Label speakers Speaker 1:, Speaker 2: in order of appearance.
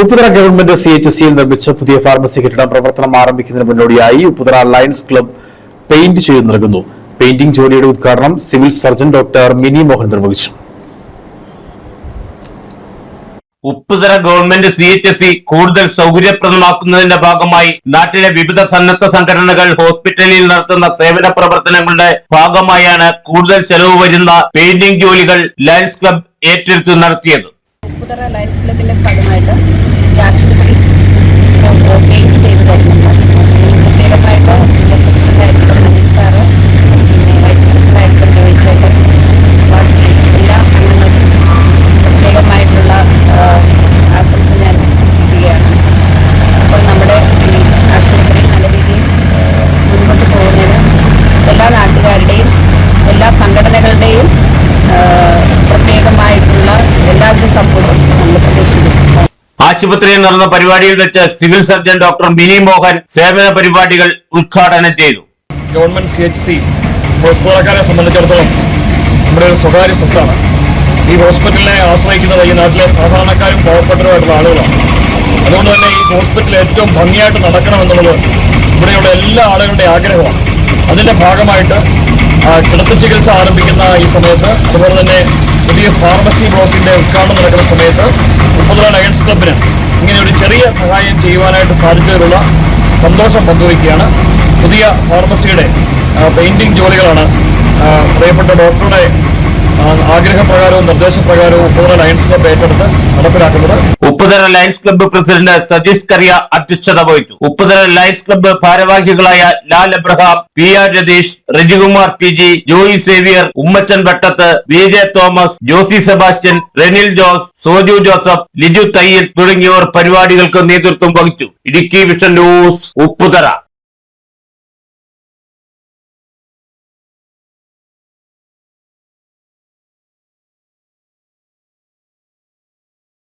Speaker 1: Upputhara government C H സിയിൽ നിർമ്മിച്ച പുതിയ ഫാർമസി കെട്ടിടം പ്രവർത്തനം ആരംഭിക്കുന്നതിന് മുന്നോടിയായി ഉപ്പുതറ ലയൺസ് ക്ലബ് പെയിന്റ് ചെയ്തു നൽകുന്നു. പെയിന്റിംഗ് ജോലിയുടെ ഉദ്ഘാടനം civil surgeon doctor Mini Mohan നിർവഹിച്ചു.
Speaker 2: Upputhara government C H S C കൂടുതൽ സൗകര്യപ്രദമാക്കുന്നതിന്റെ ഭാഗമായി നാട്ടിലെ വിവിധ സന്നദ്ധ സംഘടനകൾ ഹോസ്പിറ്റലിൽ നടത്തുന്ന സേവന പ്രവർത്തനങ്ങളുടെ ഭാഗമായാണ് കൂടുതൽ ചെലവ് വരുന്ന പെയിന്റിംഗ് ജോലികൾ ലയൺസ് ക്ലബ് ഏറ്റെടുത്ത് നടത്തിയത്.
Speaker 3: ഉപ്പുതറ ലയൺസ് ക്ലബിന്റെ സംഘടനകളുടെയും പ്രത്യേകമായിട്ടുള്ള എല്ലാവരുടെയും സപ്പോർട്ടും നമ്മൾ പ്രതീക്ഷിക്കുന്നു
Speaker 2: ആശുപത്രിയിൽ നടന്ന പരിപാടിയിൽ വെച്ച് civil surgeon doctor Mini Mohan സേവന പരിപാടികൾ ഉദ്ഘാടനം ചെയ്തു.
Speaker 4: ഗവൺമെന്റ് സി എച്ച് സി പുറക്കാരെ സംബന്ധിച്ചിടത്തോളം നമ്മുടെ ഒരു സ്വകാര്യ സ്വത്താണ്. ഈ ഹോസ്പിറ്റലിനെ ആശ്രയിക്കുന്നത് ഈ നാട്ടിലെ സാധാരണക്കാരും പാവപ്പെട്ടവരുമായിട്ടുള്ള ആളുകളാണ്. അതുകൊണ്ട് തന്നെ ഈ ഹോസ്പിറ്റൽ ഏറ്റവും ഭംഗിയായിട്ട് നടക്കണമെന്നുള്ളത് ഇവിടെയുള്ള എല്ലാ ആളുകളുടെയും ആഗ്രഹമാണ്. അതിന്റെ ഭാഗമായിട്ട് കിടത്തി ചികിത്സ ആരംഭിക്കുന്ന ഈ സമയത്ത് അതുപോലെ തന്നെ പുതിയ ഫാർമസി ബ്ലോക്കിന്റെ ഉദ്ഘാടനം നടക്കുന്ന സമയത്ത് മുപ്പത് ലയൺസ് ക്ലബിന് ഇങ്ങനെ ഒരു ചെറിയ സഹായം ചെയ്യുവാനായിട്ട് സാധിച്ചതിലുള്ള സന്തോഷം പങ്കുവയ്ക്കുകയാണ്. പുതിയ ഫാർമസിയുടെ പെയിന്റിംഗ് ജോലികളാണ് പ്രിയപ്പെട്ട ഡോക്ടറുടെ ആഗ്രഹപ്രകാരവും നിർദ്ദേശപ്രകാരവും ഉപ്പുതറ ലയൺസ് ക്ലബ് ഏറ്റെടുത്ത് നടപ്പിലാക്കുന്നത്.
Speaker 2: Upputhara lions club president Sajeesh Kariya അധ്യക്ഷത വഹിച്ചു. ഉപ്പുതര ലയൺസ് ക്ലബ്ബ് ഭാരവാഹികളായ Lal Abraham P R Ratheesh Rejikumar P G Joy Xavier Ummachan Vattath V J Thomas Josy Sebastian Renil Jose Soju Joseph Liju Thayyil തുടങ്ങിയവർ പരിപാടികൾക്ക് നേതൃത്വം വഹിച്ചു. Idukki vision news Upputhara